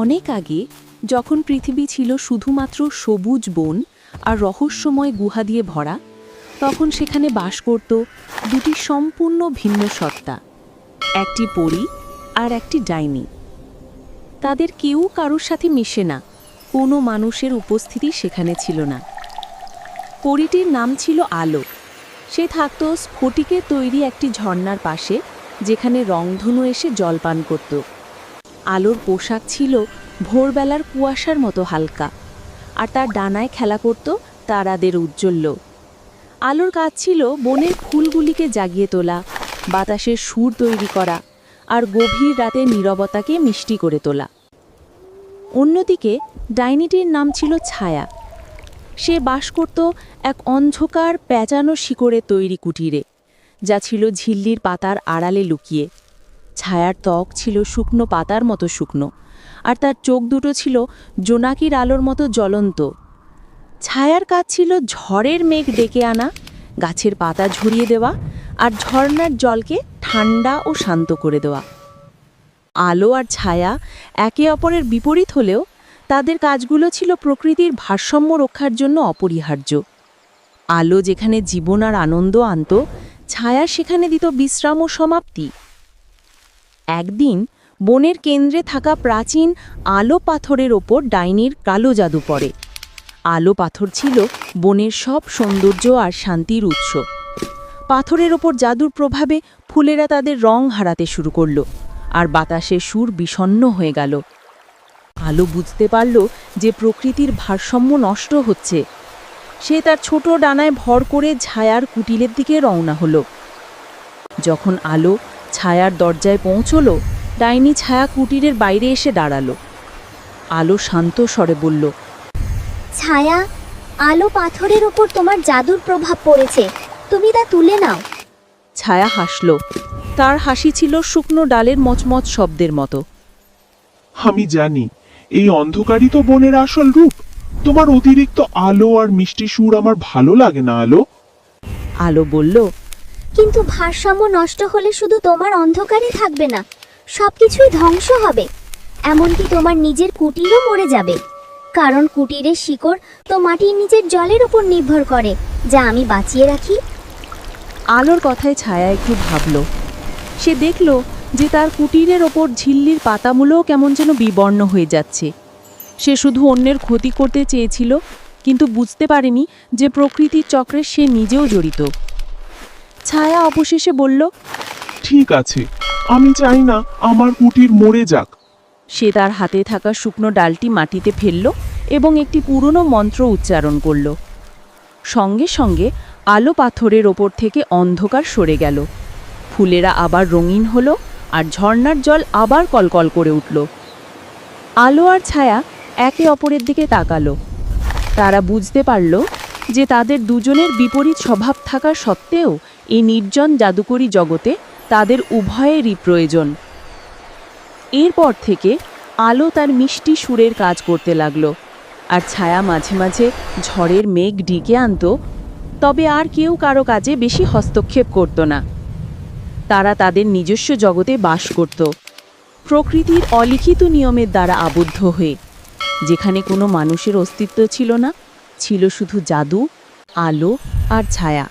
অনেক আগে যখন পৃথিবী ছিল শুধুমাত্র সবুজ বন আর রহস্যময় গুহা দিয়ে ভরা, তখন সেখানে বাস করত দুটি সম্পূর্ণ ভিন্ন সত্তা, একটি পরী আর একটি ডাইনি। তাদের কেউ কারোর সাথে মিশে না, কোনো মানুষের উপস্থিতি সেখানে ছিল না। পরীটির নাম ছিল আলো। সে থাকত স্ফটিকে তৈরি একটি ঝর্ণার পাশে, যেখানে রংধনু এসে জল পান করত। আলোর পোশাক ছিল ভোরবেলার কুয়াশার মতো হালকা, আর তার ডানায় খেলা করত তারাদের উজ্জ্বল্য আলোর কাজ ছিল বনের ফুলগুলিকে জাগিয়ে তোলা, বাতাসের সুর তৈরি করা, আর গভীর রাতে নীরবতাকে মিষ্টি করে তোলা। অন্যদিকে ডাইনিটির নাম ছিল ছায়া। সে বাস করত এক অন্ধকার প্যাঁচানো শিকড়ে তৈরি কুটিরে, যা ছিল ঝিল্লির পাতার আড়ালে লুকিয়ে। ছায়ার ত্বক ছিল শুকনো পাতার মতো শুকনো, আর তার চোখ দুটো ছিল জোনাকির আলোর মতো জ্বলন্ত। ছায়ার কাজ ছিল ঝড়ের মেঘ ডেকে আনা, গাছের পাতা ঝরিয়ে দেওয়া, আর ঝর্নার জলকে ঠান্ডা ও শান্ত করে দেওয়া। আলো আর ছায়া একে অপরের বিপরীত হলেও তাদের কাজগুলো ছিল প্রকৃতির ভারসাম্য রক্ষার জন্য অপরিহার্য। আলো যেখানে জীবন আর আনন্দ আনত, ছায়া সেখানে দিত বিশ্রাম ও সমাপ্তি। একদিন বনের কেন্দ্রে থাকা প্রাচীন আলো পাথরের ওপর ডাইনির কালো জাদু পড়ে। আলো পাথর ছিল বনের সব সৌন্দর্য আর শান্তির উৎস। পাথরের ওপর জাদুর প্রভাবে ফুলেরা তাদের রং হারাতে শুরু করল আর বাতাসে সুর বিষণ্ণ হয়ে গেল। আলো বুঝতে পারল যে প্রকৃতির ভারসাম্য নষ্ট হচ্ছে। সে তার ছোট ডানায় ভর করে ছায়ার কুটিলের দিকে রওনা হলো। যখন আলো ছায়ার দরজায় পৌঁছল ডাইনি ছায়া কুটিরের বাইরে এসে দাঁড়াল। আলো শান্ত স্বরে বলল ছায়া আলো পাথরের ওপর তোমার জাদুর প্রভাব পড়েছে তুমি তা তুলে নাও। ছায়া হাসল। তার হাসি ছিল শুকনো ডালের মচমচ শব্দের মতো। আমি জানি এই অন্ধকারই তো বনের আসল রূপ। তোমার অতিরিক্ত আলো আর মিষ্টি সুর আমার ভালো লাগে না আলো। আলো বলল কিন্তু ভারসাম্য নষ্ট হলে শুধু তোমার অন্ধকারই থাকবে না, সবকিছুই ধ্বংস হবে। এমনকি তোমার নিজের কুটিরও মরে যাবে। কারণ কুটিরের শিকড় তো মাটির নিচের জলের উপর নির্ভর করে, যা আমি বাঁচিয়ে রাখি। আলোর কথায় ছায়া একটু ভাবল। সে দেখল যে তার কুটিরের ওপর ঝিল্লির পাতামূলও কেমন যেন বিবর্ণ হয়ে যাচ্ছে। সে শুধু অন্যের ক্ষতি করতে চেয়েছিল, কিন্তু বুঝতে পারেনি যে প্রকৃতির চক্রে সে নিজেও জড়িত। ছায়া অবশেষে বলল ঠিক আছে আমি চাই না আমার কুটির মরে যাক। সে তার হাতে থাকা শুকনো ডালটি মাটিতে ফেলল এবং একটি পুরনো মন্ত্র উচ্চারণ করল। সঙ্গে সঙ্গে আলো পাথরের ওপর থেকে অন্ধকার সরে গেল। ফুলেরা আবার রঙিন হলো আর ঝর্নার জল আবার কলকল করে উঠল। আলো আর ছায়া একে অপরের দিকে তাকালো। তারা বুঝতে পারল যে তাদের দুজনের বিপরীত স্বভাব থাকা সত্ত্বেও এই নির্জন জাদুকরী জগতে তাদের উভয়েরই প্রয়োজন। এরপর থেকে আলো তার মিষ্টি সুরের কাজ করতে লাগল, আর ছায়া মাঝে মাঝে ঝড়ের মেঘ ডিকে আনতো, তবে আর কেউ কারও কাজে বেশি হস্তক্ষেপ করত না। তারা তাদের নিজস্ব জগতে বাস করত, প্রকৃতির অলিখিত নিয়মের দ্বারা আবদ্ধ হয়ে, যেখানে কোনো মানুষের অস্তিত্ব ছিল না, ছিল শুধু জাদু, আলো আর ছায়া।